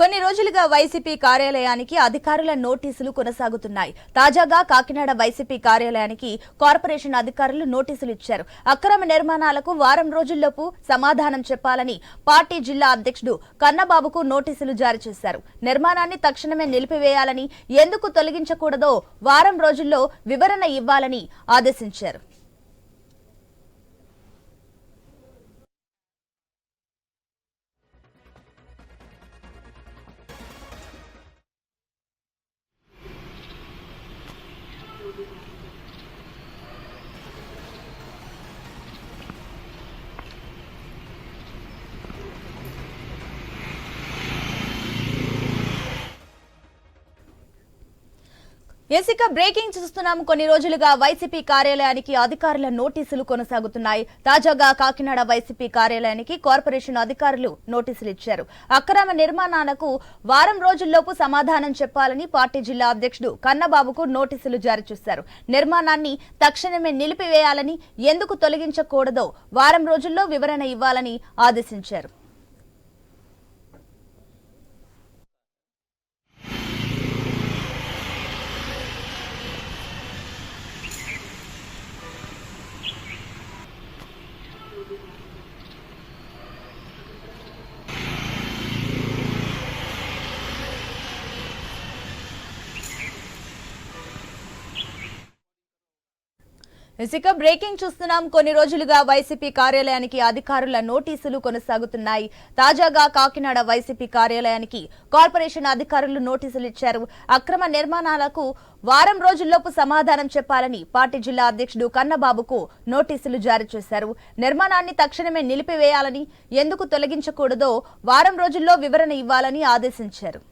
కొన్ని రోజులుగా వైసీపీ కార్యాలయానికి అధికారుల నోటీసులు కొనసాగుతున్నాయి. తాజాగా కాకినాడ వైసీపీ కార్యాలయానికి కార్పొరేషన్ అధికారులు నోటీసులు ఇచ్చారు. అక్రమ నిర్మాణాలకు వారం రోజుల్లోపు సమాధానం చెప్పాలని పార్టీ జిల్లా అధ్యక్షుడు కన్నబాబుకు నోటీసులు జారీ చేశారు. నిర్మాణాన్ని తక్షణమే నిలిపివేయాలని ఎందుకు తొలగించకూడదో వారం రోజుల్లో వివరణ ఇవ్వాలని ఆదేశించారు. ఎసిక బ్రేకింగ్ చూస్తున్నాం కొన్ని రోజులుగా వైసీపీ కార్యాలయానికి అధికారుల నోటీసులు కొనసాగుతున్నాయి. తాజాగా కాకినాడ వైసీపీ కార్యాలయానికి కార్పొరేషన్ అధికారులు నోటీసులు ఇచ్చారు. అక్రమ నిర్మాణాలకు వారం రోజుల్లోపు సమాధానం చెప్పాలని పార్టీ జిల్లా అధ్యక్షుడు కన్నబాబుకు నోటీసులు జారీ చేశారు. నిర్మాణాన్ని తక్షణమే నిలిపివేయాలని ఎందుకు తొలగించకూడదో వారం రోజుల్లో వివరణ ఇవ్వాలని ఆదేశించారు. ఇసుక బ్రేకింగ్ చూస్తున్నాం. కొన్ని రోజులుగా వైసీపీ కార్యాలయానికి అధికారుల నోటీసులు కొనసాగుతున్నాయి. తాజాగా కాకినాడ వైసీపీ కార్యాలయానికి కార్పొరేషన్ అధికారులు నోటీసులు ఇచ్చారు. అక్రమ నిర్మాణాలకు వారం రోజుల్లోపు సమాధానం చెప్పాలని పార్టీ జిల్లా అధ్యక్షుడు కన్నబాబుకు నోటీసులు జారీ చేశారు. నిర్మాణాన్ని తక్షణమే నిలిపివేయాలని ఎందుకు తొలగించకూడదో వారం రోజుల్లో వివరణ ఇవ్వాలని ఆదేశించారు.